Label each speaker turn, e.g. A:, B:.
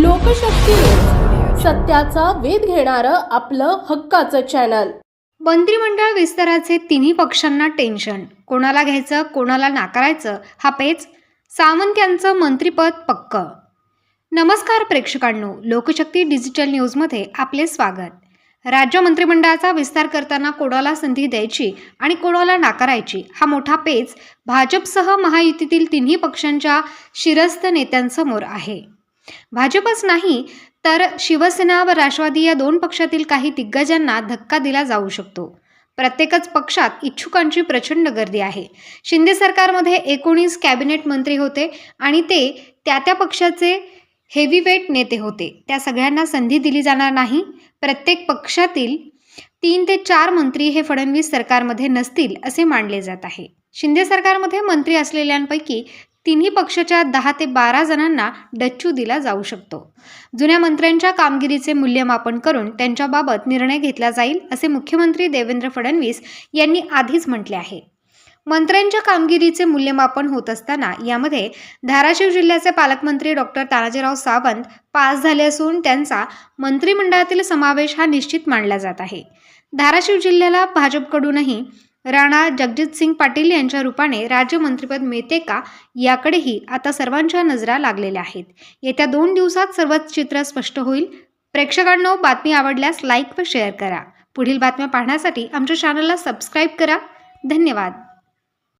A: लोकशक्ती सत्याचा वेध घेणारं आपलं हक्काचं चॅनल
B: मंत्रिमंडळ विस्ताराचे तिन्ही पक्षांना टेन्शन कोणाला घ्यायचं कोणाला नाकारायचं हा पेच सावंत यांचं मंत्रिपद पक्क. नमस्कार प्रेक्षकांनो लोकशक्ती डिजिटल न्यूजमध्ये आपले स्वागत. राज्य मंत्रिमंडळाचा विस्तार करताना कोणाला संधी द्यायची आणि कोणाला नाकारायची हा मोठा पेच भाजपसह महायुतीतील तिन्ही पक्षांच्या शिरस्त नेत्यांसमोर आहे. भाजपच नाही तर शिवसेना व राष्ट्रवादी या दोन पक्षातील काही दिग्गजांना धक्का दिला जाऊ शकतो. प्रत्येकच पक्षात इच्छुकांची प्रचंड गर्दी आहे. शिंदे सरकारमध्ये एकोणीस कॅबिनेट मंत्री होते आणि ते त्या त्या पक्षाचे हेवीवेट नेते होते. त्या सगळ्यांना संधी दिली जाणार नाही. प्रत्येक पक्षातील तीन ते चार मंत्री हे फडणवीस सरकारमध्ये नसतील असे मानले जात आहे. शिंदे सरकारमध्ये मंत्री असलेल्यांपैकी तिन्ही पक्षाच्या दहा ते बारा जणांना डच्चू दिला जाऊ शकतो. जुन्या मंत्र्यांच्या कामगिरीचे मूल्यमापन करून त्यांच्याबाबत निर्णय घेतला जाईल असे मुख्यमंत्री देवेंद्र फडणवीस यांनी आधीच म्हटले आहे. मंत्र्यांच्या कामगिरीचे मूल्यमापन होत असताना यामध्ये धाराशिव जिल्ह्याचे पालकमंत्री डॉक्टर तानाजीराव सावंत पास झाले असून त्यांचा मंत्रिमंडळातील समावेश हा निश्चित मानला जात आहे. धाराशिव जिल्ह्याला भाजपकडूनही राणा जगजितसिंग पाटील यांच्या रूपाने राज्य मंत्रिपद मिळते का याकडेही आता सर्वांच्या नजरा लागलेल्या आहेत. येत्या दोन दिवसात सर्वच चित्र स्पष्ट होईल. प्रेक्षकांनो बातमी आवडल्यास लाईक व शेअर करा. पुढील बातम्या पाहण्यासाठी आमच्या चॅनलला सबस्क्राईब करा. धन्यवाद.